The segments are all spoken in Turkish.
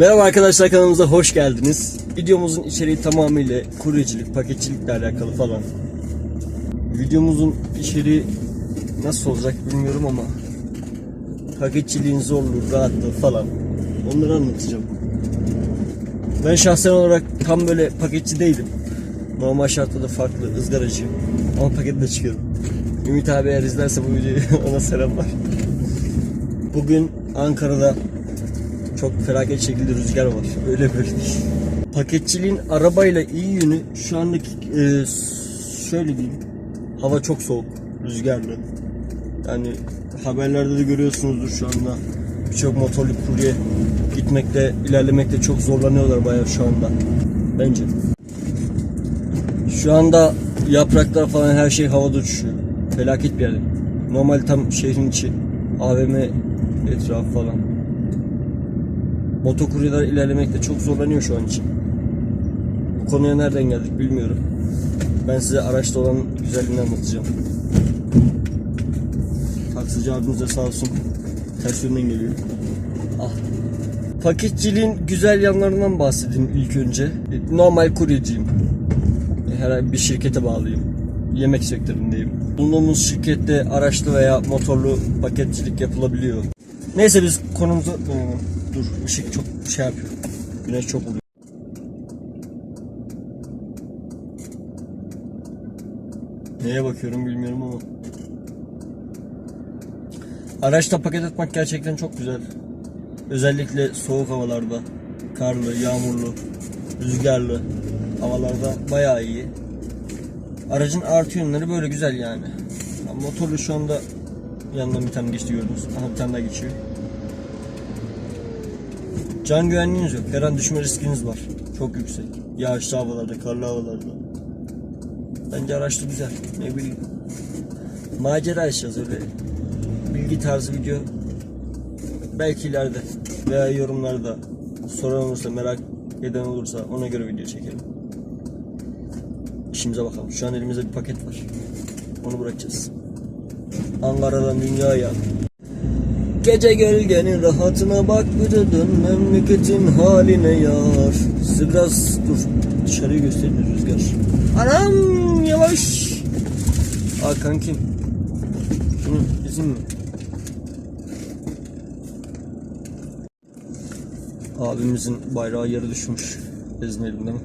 Merhaba arkadaşlar kanalımıza hoş geldiniz. Videomuzun içeriği tamamıyla kuryecilik, paketçilikle alakalı falan. Videomuzun içeriği nasıl olacak bilmiyorum ama paketçiliğin zorluğu, rahatlığı falan onları anlatacağım. Ben şahsen olarak tam böyle paketçi değilim. Normal şartlarda farklı ızgaracıyım. Ama paketle çıkıyorum. Ümit abi eğer izlerse bu videoyu ona selamlar. Bugün Ankara'da çok felaket şekilde rüzgar var. Öyle böyle değil. Paketçiliğin arabayla iyi yönü şu andaki e, şöyle diyeyim. Hava çok soğuk, rüzgarlı. Yani haberlerde de görüyorsunuzdur şu anda. Birçok motorlu kurye gitmekte, ilerlemekte çok zorlanıyorlar bayağı şu anda. Bence. Şu anda yapraklar falan her şey havada uçuşuyor. Felaket bir yerde. Normal tam şehrin içi. AVM etrafı falan. Motokuryeler ilerlemekte çok zorlanıyor şu an için. Bu konuya nereden geldik bilmiyorum. Ben size araçta olan güzelliğini anlatacağım. Taksici abimiz sağ olsun ters yönden geliyor. Ah. Paketçiliğin güzel yanlarından bahsedeyim ilk önce. Normal kuryeciyim. Herhangi bir şirkete bağlıyım. Yemek sektöründeyim. Bulunduğumuz şirkette araçlı veya motorlu paketçilik yapılabiliyor. Neyse biz konumuza dönelim. Dur ışık çok şey yapıyor. Güneş çok vuruyor. Neye bakıyorum bilmiyorum ama. Araçta paket atmak gerçekten çok güzel. Özellikle soğuk havalarda, karlı, yağmurlu, rüzgarlı havalarda bayağı iyi. Aracın artı yönleri böyle güzel yani. Motorlu şu anda yanından bir tane geçti gördünüz. Aha bir tane daha geçiyor. Can güvenliğiniz yok. Her an düşme riskiniz var. Çok yüksek. Yağışlı havalarda, karlı havalarda. Bence araçlı güzel. Ne bileyim. Macera yaşayacağız öyle. Bilgi tarzı video. Belki ileride veya yorumlarda soran olursa, merak eden olursa ona göre video çekelim. İşimize bakalım. Şu an elimizde bir paket var. Onu bırakacağız. Ankara'dan dünyaya. Gece gölgenin rahatına bak bir de dön memleketin haline yar. Size biraz dur dışarıyı göstereyim rüzgar. Anam yavaş. Aa kankim. Şunu izin mi? Abimizin bayrağı yarı düşmüş. Ezmeyelim değil mi?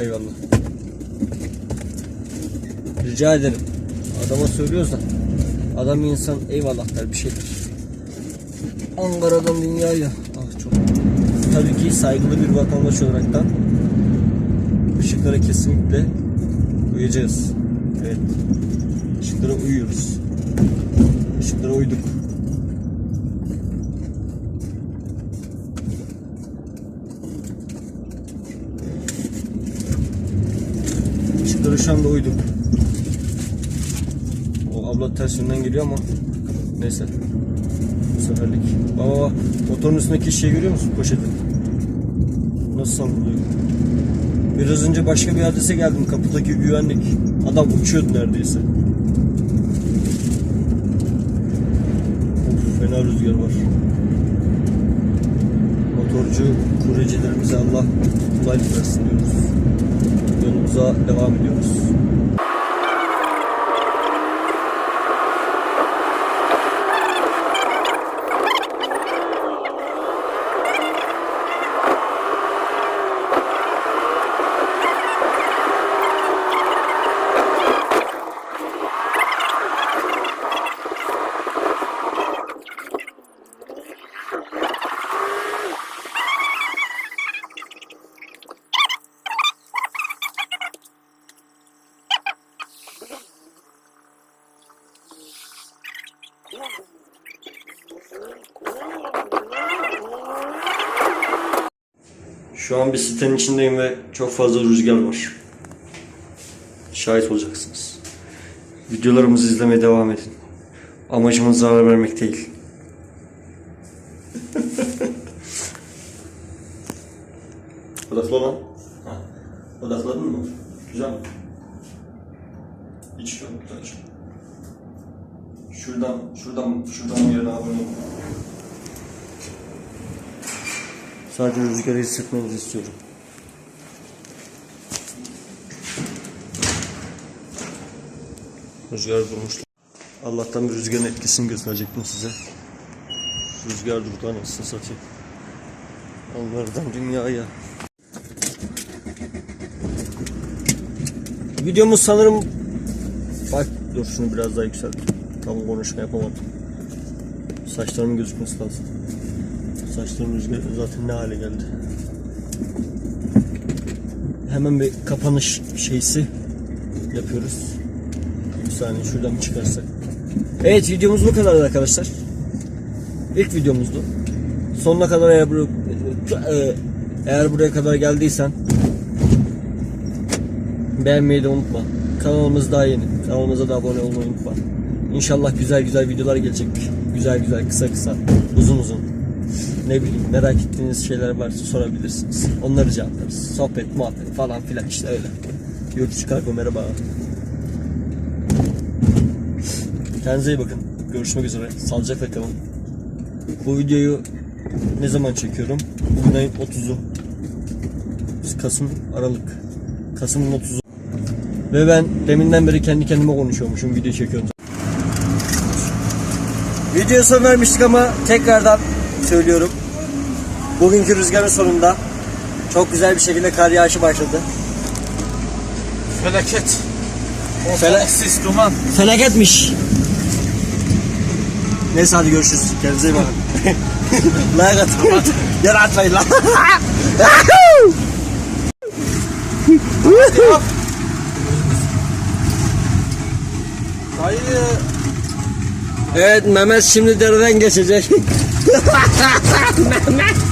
Eyvallah. Rica ederim. Adama söylüyoruz da adam insan eyvallah der bir şey der. Ankara'dan dünyaya. Ah çok. Tabii ki saygılı bir vatandaş olaraktan ışıklara kesinlikle uyacağız. Evet. Işıklara uyuyoruz. Işıklara uyduk. Işıklara şu anda uyduk. Abla ters yönden geliyor ama neyse. Bu seferlik. Baba baba motorun üstündeki şeyi görüyor musun poşeti? Nasıl sallıyor? Biraz önce başka bir adrese geldim kapıdaki güvenlik. Adam uçuyordu neredeyse. Of fena rüzgar var. Motorcu kuryecilerimize Allah kolaylık versin diyoruz. Yolumuza devam ediyoruz. Şu an bir sitenin içindeyim ve çok fazla rüzgar var. Şahit olacaksınız. Videolarımızı izlemeye devam edin. Amacımız zarar vermek değil. Odaklan. Ha. Odakladın mı? Güzel mi? Hiç yok. Şuradan, şuradan, şuradan bir yere abone ol. Sadece rüzgarı hissetmenizi istiyorum. Rüzgar durmuş. Allah'tan bir rüzgarın etkisini gösterecektim size. Rüzgar durdu anasını satayım. Onlardan dünyaya. Videomuz sanırım Bak dur şunu biraz daha yükselt. Tam konuşma yapamadım. Saçlarımın gözükmesi lazım. Saçlarım rüzgar zaten ne hale geldi. Hemen bir kapanış şeysi yapıyoruz. Bir saniye şuradan bir çıkarsak. Evet videomuz bu kadar arkadaşlar. İlk videomuzdu. Sonuna kadar eğer, bur- e, eğer buraya kadar geldiysen beğenmeyi de unutma. Kanalımız daha yeni. Kanalımıza da abone olmayı unutma. İnşallah güzel güzel videolar gelecek. Güzel güzel kısa kısa uzun uzun. Ne bileyim merak ettiğiniz şeyler varsa sorabilirsiniz. Onları cevaplarız. Sohbet, muhabbet falan filan işte öyle. Yurt kargo merhaba. Kendinize iyi bakın. Görüşmek üzere. Sağlıcakla kalın. Bu videoyu ne zaman çekiyorum? Bugün ayın 30'u. Kasım, Aralık. Kasım'ın 30'u. Ve ben deminden beri kendi kendime konuşuyormuşum. Video çekiyorum. Videoya son vermiştik ama tekrardan söylüyorum. Bugünkü rüzgarın sonunda çok güzel bir şekilde kar yağışı başladı. Felaket. Fela- Sis duman. Felaketmiş. Neyse hadi görüşürüz. Kendinize iyi bakın. like atın. Yer atmayın lan. Dayı. evet Mehmet şimdi dereden geçecek. Abi.